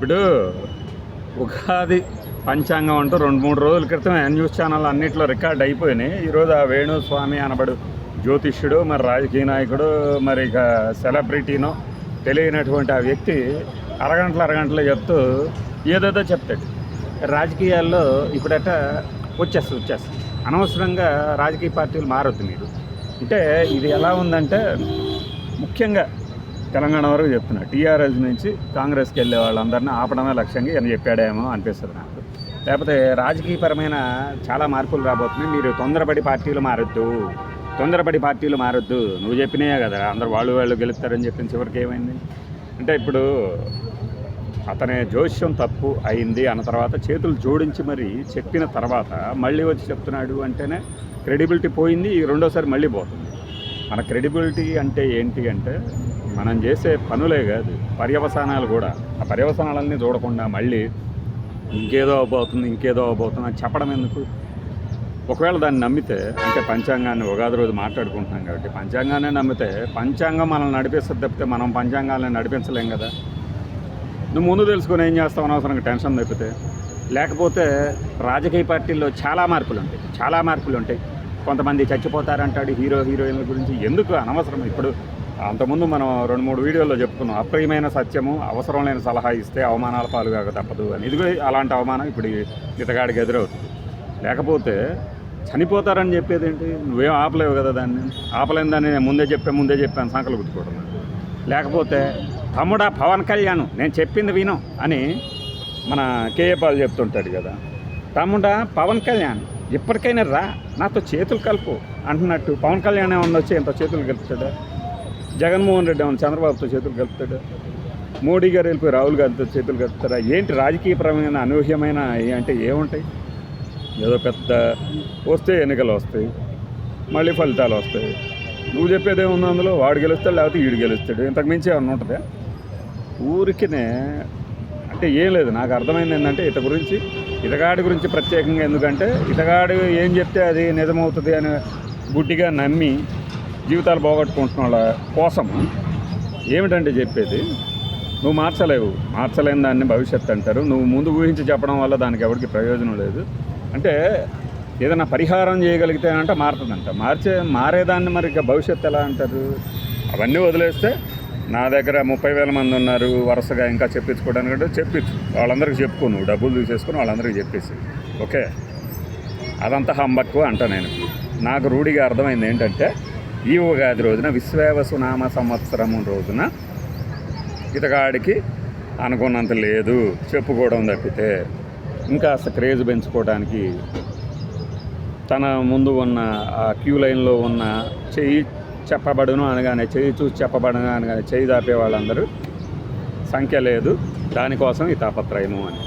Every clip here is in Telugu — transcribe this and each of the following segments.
ఇప్పుడు ఉగాది పంచాంగం అంటూ రెండు మూడు రోజుల క్రితం న్యూస్ ఛానల్ అన్నింటిలో రికార్డ్ అయిపోయినాయి. ఈరోజు ఆ వేణుస్వామి అనబడు జ్యోతిష్యుడు మరి రాజకీయ నాయకుడు మరి ఇక సెలబ్రిటీనో తెలియనటువంటి ఆ వ్యక్తి అరగంటలు అరగంటలు చెప్తూ ఏదేదో చెప్తాడు. రాజకీయాల్లో ఇప్పుడట వచ్చేస్తుంది వచ్చేస్తుంది. అనవసరంగా రాజకీయ పార్టీలు మారొద్దు మీరు. అంటే ఇది ఎలా ఉందంటే ముఖ్యంగా తెలంగాణ వరకు చెప్తున్నా. టీఆర్ఎస్ నుంచి కాంగ్రెస్కి వెళ్ళే వాళ్ళందరినీ ఆపడమే లక్ష్యంగా అని చెప్పాడేమో అనిపిస్తుంది నాకు. లేకపోతే రాజకీయపరమైన చాలా మార్పులు రాబోతున్నాయి. మీరు తొందరపడి పార్టీలు మారొద్దు. తొందరపడి పార్టీలు మారొద్దు. నువ్వు చెప్పినాయే కదా. అందరు వాళ్ళు వాళ్ళు గెలుస్తారని చెప్పిన చివరికి ఏమైంది? అంటే ఇప్పుడు అతని జోష్యం తప్పు అయింది అన్న తర్వాత చేతులు జోడించి మరి చెప్పిన తర్వాత మళ్ళీ వచ్చి చెప్తున్నాడు అంటేనే క్రెడిబిలిటీ పోయింది. ఈ రెండోసారి మళ్ళీ పోతుంది. మన క్రెడిబిలిటీ అంటే ఏంటి అంటే మనం చేసే పనులే కాదు పర్యవసానాలు కూడా. ఆ పర్యవసానాలన్నీ చూడకుండా మళ్ళీ ఇంకేదో అవబోతుంది ఇంకేదో అవబోతుంది అని చెప్పడం ఎందుకు? ఒకవేళ దాన్ని నమ్మితే అంటే పంచాంగాన్ని ఉగాది రోజు మాట్లాడుకుంటున్నాం కాబట్టి పంచాంగాన్ని నమ్మితే పంచాంగం మనల్ని నడిపిస్తుంది తప్పితే మనం పంచాంగాన్ని నడిపించలేం కదా. నువ్వు ముందు తెలుసుకుని ఏం చేస్తావు అనవసరంగా టెన్షన్ తప్పితే? లేకపోతే రాజకీయ పార్టీల్లో చాలా మార్పులు ఉంటాయి చాలా మార్పులు ఉంటాయి కొంతమంది చచ్చిపోతారంటాడు హీరో హీరోయిన్ల గురించి. ఎందుకు అనవసరం? ఇప్పుడు అంతకుముందు మనం రెండు మూడు వీడియోల్లో చెప్పుకున్నాం అప్రియమైన సత్యము అవసరం లేని సలహా ఇస్తే అవమానాల పాలుగా తప్పదు అని. ఇదిగో అలాంటి అవమానం ఇప్పుడు ఇతగాడికి ఎదురవుతుంది. లేకపోతే చనిపోతారని చెప్పేది ఏంటి? నువ్వేం ఆపలేవు కదా దాన్ని. ఆపలేని దాన్ని నేను ముందే చెప్పే ముందే చెప్పాను సంకలు గుర్తుకోవడం. లేకపోతే తమ్ముడా పవన్ కళ్యాణ్ నేను చెప్పింది విను అని మన కేఏ పాల్ చెప్తుంటాడు కదా. తమ్ముడా పవన్ కళ్యాణ్ ఇప్పటికైనా రా నాతో చేతులు కలుపు అంటున్నట్టు పవన్ కళ్యాణ్ ఏమన్నా వచ్చి ఎంతో చేతులు కలుపుతాడా? జగన్మోహన్ రెడ్డి అవును చంద్రబాబుతో చేతులు కలుపుతాడు? మోడీ గారు వెళ్ళిపోయి రాహుల్ గారితో చేతులు కలుపుతారా? ఏంటి రాజకీయపరమైన అనూహ్యమైన అంటే ఏముంటాయి? ఏదో పెద్ద వస్తే ఎన్నికలు వస్తాయి మళ్ళీ ఫలితాలు వస్తాయి. నువ్వు చెప్పేది ఏముంది అందులో? వాడు గెలుస్తాడు లేకపోతే ఈడు గెలుస్తాడు. ఇంతకు మించి ఏమన్నా ఉంటుందా? ఊరికినే అంటే ఏం లేదు. నాకు అర్థమైంది ఏంటంటే ఇత గురించి ఇతగాడి గురించి ప్రత్యేకంగా ఎందుకంటే ఇతగాడు ఏం చెప్తే అది నిజమవుతుంది అని గుడ్డిగా నమ్మి జీవితాలు పోగొట్టుకుంటున్న వాళ్ళ కోసం ఏమిటంటే చెప్పేది నువ్వు మార్చలేవు. మార్చలేని దాన్ని భవిష్యత్తు అంటారు. నువ్వు ముందు ఊహించి చెప్పడం వల్ల దానికి ఎవరికి ప్రయోజనం లేదు. అంటే ఏదైనా పరిహారం చేయగలిగితే అంట మారుతుందంట. మార్చే మారేదాన్ని మరి ఇక భవిష్యత్తు ఎలా అంటారు? అవన్నీ వదిలేస్తే నా దగ్గర ముప్పై వేల మంది ఉన్నారు వరుసగా ఇంకా చెప్పించుకోవడానికి అంటే చెప్పించు వాళ్ళందరికీ చెప్పుకో నువ్వు డబ్బులు తీసేసుకుని వాళ్ళందరికీ చెప్పేసి. ఓకే? అదంతా హంబక్కు అంట నేను. నాకు రూఢిగా అర్థమైంది ఏంటంటే ఈ ఉగాది రోజున విశ్వేవసునామ సంవత్సరం రోజున ఇతగాడికి అనుకున్నంత లేదు. చెప్పుకోవడం తప్పితే ఇంకా క్రేజ్ పెంచుకోవడానికి తన ముందు ఉన్న ఆ క్యూ లైన్లో ఉన్న చెయ్యి చెప్పబడును అనగానే చెయ్యి చూసి చెప్పబడును అనగానే చెయ్యి దాపే వాళ్ళందరూ సంఖ్య లేదు. దానికోసం ఈ తాపత్రయము అని.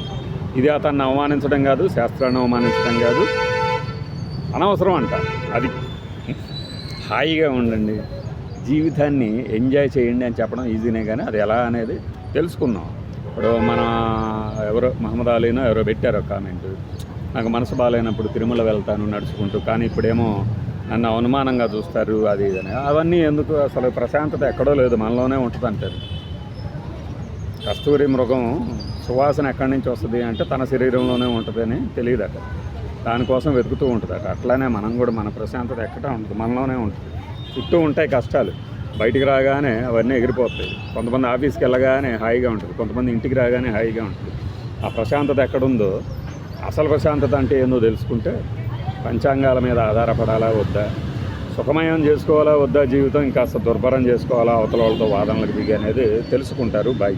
ఇది అతన్ని అవమానించడం కాదు శాస్త్రాన్ని అవమానించడం కాదు. అనవసరం అంట. అది హాయిగా ఉండండి. జీవితాన్ని ఎంజాయ్ చేయండి అని చెప్పడం ఈజీనే కానీ అది ఎలా అనేది తెలుసుకుందాం ఇప్పుడు మన ఎవరో మహమ్మద్ అలీనో ఎవరో పెట్టారు కామెంట్. నాకు మనసు బాగాలేనప్పుడు తిరుమల వెళ్తాను నడుచుకుంటూ కానీ ఇప్పుడేమో నన్ను అవమానంగా చూస్తారు అది ఇది అని. అవన్నీ ఎందుకు? అసలు ప్రశాంతత ఎక్కడో లేదు మనలోనే ఉంటుంది అంటారు. కస్తూరి మృగం సువాసన ఎక్కడి నుంచి వస్తుంది అంటే తన శరీరంలోనే ఉంటుంది అని అక్కడ. దానికోసం వెతుకుతూ ఉంటుంది అట్లానే మనం కూడా మన ప్రశాంతత ఎక్కడ ఉంటుంది మనలోనే ఉంటుంది. చుట్టూ ఉంటాయి కష్టాలు. బయటికి రాగానే అవన్నీ ఎగిరిపోతాయి. కొంతమంది ఆఫీస్కి వెళ్ళగానే హాయిగా ఉంటుంది. కొంతమంది ఇంటికి రాగానే హాయిగా ఉంటుంది. ఆ ప్రశాంతత ఎక్కడుందో అసలు ప్రశాంతత అంటే ఏందో తెలుసుకుంటే పంచాంగాల మీద ఆధారపడాలా వద్దా? సుఖమయం చేసుకోవాలా వద్దా? జీవితం ఇంకా దుర్భరం చేసుకోవాలా? అవతల వాళ్ళతో వాదనలకు దిగి అనేది తెలుసుకుంటారు బాయ్.